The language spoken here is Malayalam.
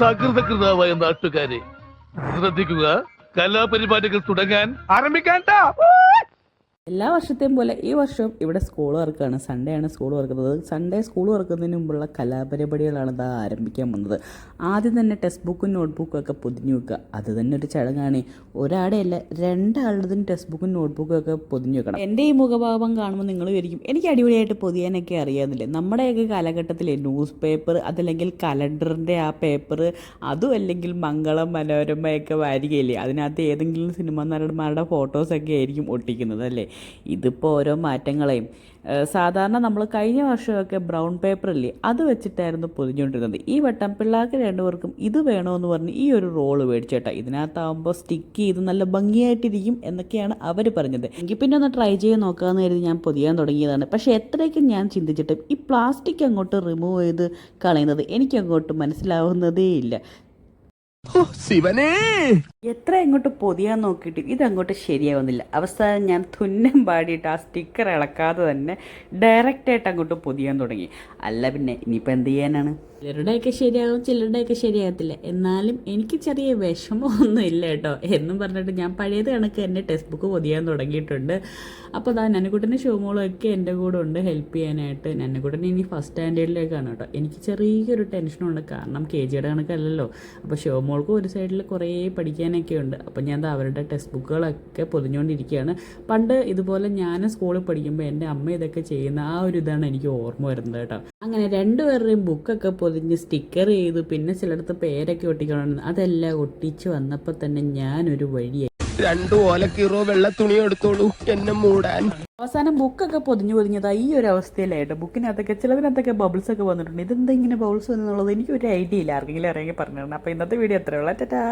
സകൃതകൃതാവായ നാട്ടുകാരെ ശ്രദ്ധിക്കുക. കലാപരിപാടികൾ തുടങ്ങാൻ ആരംഭിക്കാൻ എല്ലാ വർഷത്തെയും പോലെ ഈ വർഷവും ഇവിടെ സ്കൂൾ വർക്കാണ്. സൺഡേ ആണ് സ്കൂൾ വർക്കുന്നത്. സൺഡേ സ്കൂൾ വർക്കുന്നതിന് മുമ്പുള്ള കലാപരിപാടികളാണ് ഇത് ആരംഭിക്കാൻ വന്നത്. ആദ്യം തന്നെ ടെക്സ്റ്റ് ബുക്കും നോട്ട്ബുക്കും ഒക്കെ പൊതിഞ്ഞു വെക്കുക. അത് തന്നെ ഒരു ചടങ്ങാണ്. ഒരാടെയല്ല രണ്ടാളുടേതും ടെക്സ്റ്റ് ബുക്കും നോട്ട്ബുക്കും ഒക്കെ പൊതിഞ്ഞു വെക്കണം. എന്റെ ഈ മുഖഭാവം കാണുമ്പോൾ നിങ്ങൾ വിചാരിക്കും എനിക്ക് അടിപൊളിയായിട്ട് പൊതിയാനൊക്കെ അറിയാമെന്നില്ലേ നമ്മുടെയൊക്കെ കാലഘട്ടത്തിലെ ന്യൂസ് പേപ്പർ അതല്ലെങ്കിൽ കലണ്ടറിന്റെ ആ പേപ്പർ അതും അല്ലെങ്കിൽ മംഗളം മനോരമയൊക്കെ വാരികയില്ലേ? അതിനകത്ത് ഏതെങ്കിലും സിനിമ നടന്മാരുടെ ഫോട്ടോസൊക്കെ ആയിരിക്കും ഒട്ടിക്കുന്നത് അല്ലേ? ഇതിപ്പോൾ ഓരോ മാറ്റങ്ങളെയും. സാധാരണ നമ്മൾ കഴിഞ്ഞ വർഷമൊക്കെ ബ്രൗൺ പേപ്പറില്ലേ അത് വെച്ചിട്ടായിരുന്നു പൊതിഞ്ഞുകൊണ്ടിരുന്നത് ഈ വട്ടം പിള്ളേർക്ക് രണ്ടുപേർക്കും ഇത് വേണമെന്ന് പറഞ്ഞ് ഈ ഒരു റോൾ മേടിച്ചേട്ടാ. ഇതിനകത്താവുമ്പോൾ സ്റ്റിക്ക് ചെയ്ത് നല്ല ഭംഗിയായിട്ടിരിക്കും എന്നൊക്കെയാണ് അവർ പറഞ്ഞത്. എങ്കിൽ പിന്നെ ഒന്ന് ട്രൈ ചെയ്ത് നോക്കാമെന്ന് കരുതി ഞാൻ പൊതിയാൻ തുടങ്ങിയതാണ്. പക്ഷേ എത്രയൊക്കെ ഞാൻ ചിന്തിച്ചിട്ടും ഈ പ്ലാസ്റ്റിക് അങ്ങോട്ട് റിമൂവ് ചെയ്ത് കളയുന്നത് എനിക്കങ്ങോട്ട് മനസ്സിലാവുന്നതേ ഇല്ല ശിവനേ. എത്ര ഇങ്ങോട്ട് പൊതിയാൻ നോക്കിയിട്ട് ഇതങ്ങോട്ട് ശരിയാവുന്നില്ല. അവസാനം ഞാൻ തുന്നം പാടിയിട്ട് ആ സ്റ്റിക്കർ ഇളക്കാതെ തന്നെ ഡയറക്റ്റായിട്ട് അങ്ങോട്ട് പൊതിയാൻ തുടങ്ങി. അല്ല പിന്നെ ഇനിയിപ്പോൾ എന്ത് ചെയ്യാനാണ്? ചിലരുടെയൊക്കെ ശരിയാവും ചിലരുടെയൊക്കെ ശരിയാകത്തില്ല. എന്നാലും എനിക്ക് ചെറിയ വിഷമമൊന്നും ഇല്ല കേട്ടോ. എന്നും പറഞ്ഞിട്ട് ഞാൻ പഴയത് കണക്ക് എന്റെ ടെക്സ്റ്റ് ബുക്ക് പൊതിയാൻ തുടങ്ങിയിട്ടുണ്ട്. അപ്പോൾ അതാ നന്നക്കുട്ടന്റെ ഷോമോളൊക്കെ എന്റെ കൂടെ ഉണ്ട് ഹെൽപ്പ് ചെയ്യാനായിട്ട്. നന്നക്കുട്ടൻ ഇനി ഫസ്റ്റ് സ്റ്റാൻഡേർഡിലേക്കാണ് കേട്ടോ. എനിക്ക് ചെറിയൊരു ടെൻഷനുണ്ട് കാരണം കെ ജിയുടെ കണക്കല്ലല്ലോ. അപ്പോൾ ഷോമോൾക്കും ഒരു സൈഡിൽ കുറേ പഠിക്കാനൊക്കെ ഉണ്ട്. അപ്പോൾ ഞാൻ അവരുടെ ടെക്സ്റ്റ് ബുക്കുകളൊക്കെ പൊതിഞ്ഞുകൊണ്ടിരിക്കുകയാണ്. പണ്ട് ഇതുപോലെ ഞാൻ സ്കൂളിൽ പഠിക്കുമ്പോൾ എന്റെ അമ്മ ഇതൊക്കെ ചെയ്യുന്ന ആ ഒരു ഇതാണ് എനിക്ക് ഓർമ്മ വരുന്നത് കേട്ടോ. അങ്ങനെ രണ്ടുപേരുടെയും ബുക്കൊക്കെ പൊതിഞ്ഞ് സ്റ്റിക്കർ ചെയ്തു പിന്നെ ചിലടത്ത് പേരൊക്കെ ഒട്ടിക്കണം. അതെല്ലാം ഒട്ടിച്ച് വന്നപ്പോൾ തന്നെ ഞാനൊരു വഴിയായി. രണ്ടു ഓലക്കീറോ വെള്ള തുണി എടുത്തോളൂ എന്നെ മൂടാൻ. അവസാനം ബുക്കൊക്കെ പൊതിഞ്ഞു പൊതിഞ്ഞതാ ഈ ഒരു അവസ്ഥയിലായിട്ട്. ബുക്കിനകത്തൊക്കെ ചിലതിനകത്തൊക്കെ ബബിൾസ് ഒക്കെ വന്നിട്ടുണ്ട്. ഇതെന്താ ഇങ്ങനെ ബബിൾസ് വന്നുള്ളത് എനിക്ക് ഒരു ഐഡിയ ഇല്ല. ആർക്കെങ്കിലും അറിയാമെങ്കിൽ പറഞ്ഞിരുന്നു തരണം അപ്പോൾ ഇന്നത്തെ വീഡിയോ എത്രയുള്ള ടാറ്റാ.